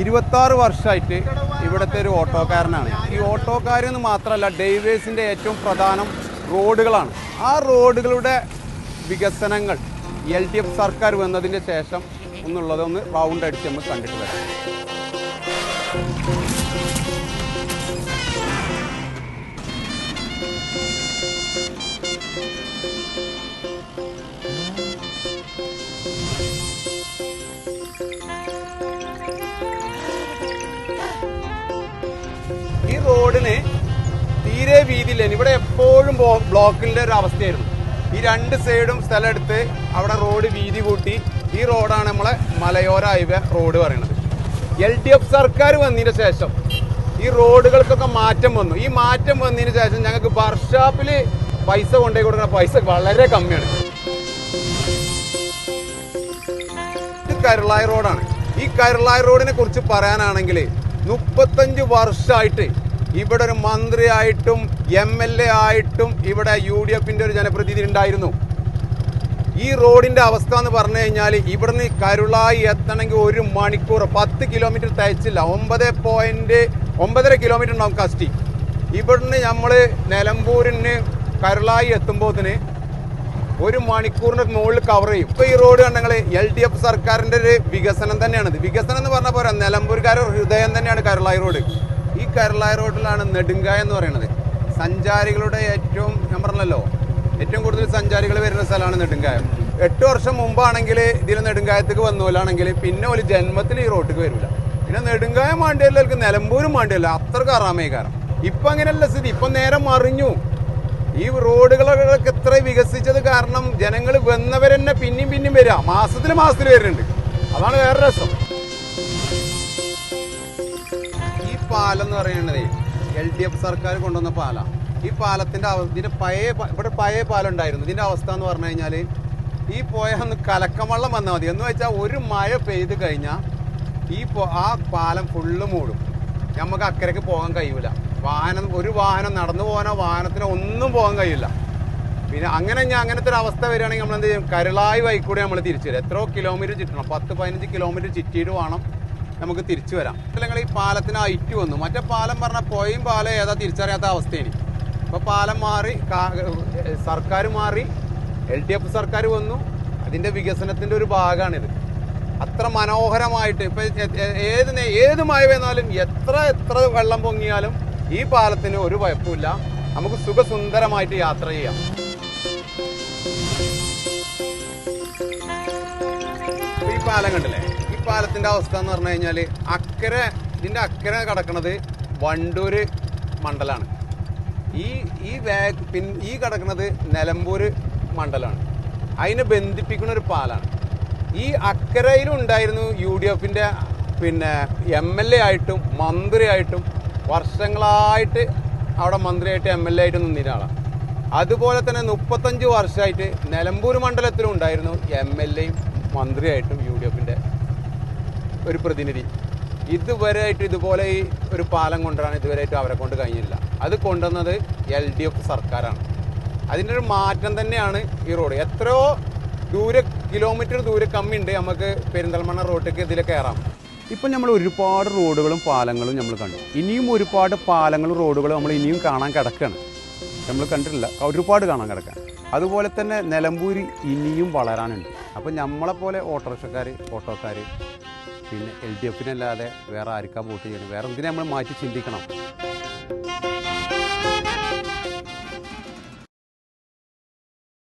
ഇരുപത്താറ് വർഷമായിട്ട് ഇവിടുത്തെ ഒരു ഓട്ടോക്കാരനാണ്. ഈ ഓട്ടോക്കാരെന്ന് മാത്രമല്ല ഡൈവേഴ്സിന്റെ ഏറ്റവും പ്രധാനം റോഡുകളാണ്. ആ റോഡുകളുടെ വികസനങ്ങൾ എൽ ഡി എഫ് സർക്കാർ വന്നതിന് ശേഷം എന്നുള്ളതൊന്ന് റൗണ്ട് അടിച്ച് നമ്മൾ കണ്ടിട്ട് വരാം. റോഡിന് തീരെ വീതിയില്ല. ഇവിടെ എപ്പോഴും ബ്ലോക്കിന്റെ ഒരു അവസ്ഥയായിരുന്നു. ഈ രണ്ട് സൈഡും സ്ഥലം എടുത്ത് അവിടെ റോഡ് വീതി കൂട്ടി. ഈ റോഡാണ് നമ്മളെ മലയോര ഹൈവേ റോഡ് പറയുന്നത് എൽ ഡി എഫ് സർക്കാർ വന്നതിന് ശേഷം ഈ റോഡുകൾക്കൊക്കെ മാറ്റം വന്നു. ഈ മാറ്റം വന്നതിന് ശേഷം ഞങ്ങൾക്ക് വർക്ക്ഷോപ്പിൽ പൈസ കൊണ്ടുപോയി കൊടുക്കുന്ന പൈസ വളരെ കമ്മിയാണ്. ഇത് കരുളായി റോഡാണ്. ഈ കരുളായ റോഡിനെ കുറിച്ച് പറയാനാണെങ്കിൽ മുപ്പത്തഞ്ച് വർഷമായിട്ട് ഇവിടെ ഒരു മന്ത്രിയായിട്ടും എം എൽ എ ആയിട്ടും ഇവിടെ യു ഡി എഫിന്റെ ഒരു ജനപ്രതിനിധി ഉണ്ടായിരുന്നു. ഈ റോഡിന്റെ അവസ്ഥ എന്ന് പറഞ്ഞു കഴിഞ്ഞാൽ ഇവിടുന്ന് കരുളായി എത്തണമെങ്കിൽ ഒരു മണിക്കൂർ പത്ത് കിലോമീറ്റർ തയ്ച്ചില്ല. ഒമ്പത് പോയിന്റ് ഒമ്പതര കിലോമീറ്റർ ഉണ്ടാവും കസ്റ്റി ഇവിടുന്ന് നമ്മൾ നിലമ്പൂരിന് കരുളായി എത്തുമ്പോത്തിന് ഒരു മണിക്കൂറിന് മുകളിൽ കവർ ചെയ്യും. ഇപ്പൊ ഈ റോഡ് കണ്ടെങ്കിൽ എൽ ഡി എഫ് സർക്കാരിന്റെ ഒരു വികസനം തന്നെയാണിത്. വികസനം എന്ന് പറഞ്ഞാൽ പോരാ നിലമ്പൂർക്കാരുടെ ഹൃദയം തന്നെയാണ് കരുളായി റോഡ്. ഈ കരളായ റോഡിലാണ് നെടുങ്കായ എന്ന് പറയുന്നത്. സഞ്ചാരികളുടെ ഏറ്റവും ഞാൻ പറഞ്ഞല്ലോ ഏറ്റവും കൂടുതൽ സഞ്ചാരികൾ വരുന്ന സ്ഥലമാണ് നെടുങ്കായം എട്ട് വർഷം മുമ്പാണെങ്കിൽ ഇതിൽ നെടുങ്കായത്തേക്ക് വന്നോലാണെങ്കിൽ പിന്നെ ഒരു ജന്മത്തിൽ ഈ റോട്ടിക്ക് വരില്ല പിന്നെ നെടുങ്കായം മാണ്ടിയല്ലവർക്ക് നിലമ്പൂരും മാണ്ടിയല്ല അത്രയ്ക്ക് അറാമേകാരം ഇപ്പം അങ്ങനെയല്ല സ്ഥിതി. ഇപ്പം നേരെ മറിഞ്ഞു. ഈ റോഡുകളൊക്കെ ഇത്ര വികസിച്ചത് കാരണം ജനങ്ങൾ വന്നവരെന്നെ പിന്നെയും പിന്നെയും വരിക മാസത്തിൽ മാസത്തിൽ വരുന്നുണ്ട്. അതാണ് വേറെ രസം. പാലം എന്ന് പറയുന്നത് എൽ ഡി എഫ് സർക്കാർ കൊണ്ടുവന്ന പാലാണ് ഈ പാലത്തിന്റെ ഇതിന്റെ പഴയ ഇവിടെ പഴയ പാലം ഉണ്ടായിരുന്നു ഇതിന്റെ അവസ്ഥ എന്ന് പറഞ്ഞു കഴിഞ്ഞാൽ ഈ പോയ ഒന്ന് കലക്കം വെള്ളം വന്നാൽ മതി. എന്ന് വെച്ചാൽ ഒരു മഴ പെയ്ത് കഴിഞ്ഞാൽ ഈ ആ പാലം ഫുള്ള് മൂടും. നമുക്ക് അക്കരയ്ക്ക് പോകാൻ കഴിയൂല. വാഹനം ഒരു വാഹനം നടന്നു പോകാനോ വാഹനത്തിനോ ഒന്നും പോകാൻ കഴിയില്ല. പിന്നെ അങ്ങനെ ഞാൻ അങ്ങനത്തെ ഒരു അവസ്ഥ വരികയാണെങ്കിൽ നമ്മൾ എന്ത് ചെയ്യും? കരുളായി വൈക്കൂടെ നമ്മൾ തിരിച്ചു വരും. എത്രയോ കിലോമീറ്റർ ചുറ്റണം. പത്ത് പതിനഞ്ച് കിലോമീറ്റർ ചുറ്റിയിട്ട് വേണം നമുക്ക് തിരിച്ചു വരാം. അല്ലെങ്കിൽ ഈ പാലത്തിന് ഐറ്റ് വന്നു. മറ്റേ പാലം പറഞ്ഞാൽ പോയും പാലം ഏതാ തിരിച്ചറിയാത്ത അവസ്ഥയാണ് ഇപ്പൊ പാലം മാറി സർക്കാർ മാറി എൽ ഡി എഫ് സർക്കാർ വന്നു. അതിന്റെ വികസനത്തിന്റെ ഒരു ഭാഗമാണിത് അത്ര മനോഹരമായിട്ട് ഇപ്പൊ ഏത് ഏത് മഴ വന്നാലും എത്ര എത്ര വെള്ളം പൊങ്ങിയാലും ഈ പാലത്തിന് ഒരു കുഴപ്പമില്ല. നമുക്ക് സുഖസുന്ദരമായിട്ട് യാത്ര ചെയ്യാം. ഈ പാലം കണ്ടില്ലേ? പാലത്തിന്റെ അവസ്ഥ എന്ന് പറഞ്ഞു കഴിഞ്ഞാൽ അക്കരെ ഇതിന്റെ അക്കരെ കിടക്കുന്നത് വണ്ടൂര് മണ്ഡലമാണ് ഈ ഈ വേ പിൻ ഈ കിടക്കുന്നത് നിലമ്പൂര് മണ്ഡലമാണ് അതിനെ ബന്ധിപ്പിക്കുന്ന ഒരു പാലാണ്. ഈ അക്കരയിലും ഉണ്ടായിരുന്നു യു ഡി എഫിന്റെ പിന്നെ എം എൽ എ ആയിട്ടും മന്ത്രിയായിട്ടും വർഷങ്ങളായിട്ട് അവിടെ മന്ത്രിയായിട്ട് എം എൽ എ ആയിട്ട് നിന്നിരുന്ന ആളാണ് അതുപോലെ തന്നെ മുപ്പത്തഞ്ച് വർഷമായിട്ട് നിലമ്പൂർ മണ്ഡലത്തിലും ഉണ്ടായിരുന്നു എം എൽ എയും മന്ത്രിയായിട്ടും യു ഡി എഫിന്റെ ഒരു പ്രതിനിധി. ഇതുവരെയായിട്ട് ഇതുപോലെ ഈ ഒരു പാലം കൊണ്ടുവരാൻ ഇതുവരെയായിട്ട് അവരെ കൊണ്ട് കഴിഞ്ഞില്ല. അത് കൊണ്ടുവന്നത് എൽ ഡി എഫ് സർക്കാരാണ്. അതിന്റെ ഒരു മാറ്റം തന്നെയാണ് ഈ റോഡ്. എത്രയോ ദൂരെ കിലോമീറ്റർ ദൂരെ കമ്മിയുണ്ട് നമുക്ക് പെരിന്തൽമണ്ണ റോഡിലേക്ക് ഇതിൽ കയറാം. ഇപ്പം നമ്മൾ ഒരുപാട് റോഡുകളും പാലങ്ങളും നമ്മൾ കണ്ടു. ഇനിയും ഒരുപാട് പാലങ്ങളും റോഡുകളും നമ്മൾ ഇനിയും കാണാൻ കിടക്കുകയാണ് നമ്മൾ കണ്ടിട്ടില്ല. ഒരുപാട് കാണാൻ കിടക്കാൻ അതുപോലെ തന്നെ നിലമ്പൂരി ഇനിയും വളരാനുണ്ട്. അപ്പം നമ്മളെപ്പോലെ ഓട്ടോറിക്ഷക്കാർ ഓട്ടോക്കാർ പിന്നെ എൽ ഡി എഫിനല്ലാതെ വേറെ ആർക്കാ വോട്ട് ചെയ്യണം? വേറെ എന്തിനാ നമ്മൾ മാറ്റി ചിന്തിക്കണം?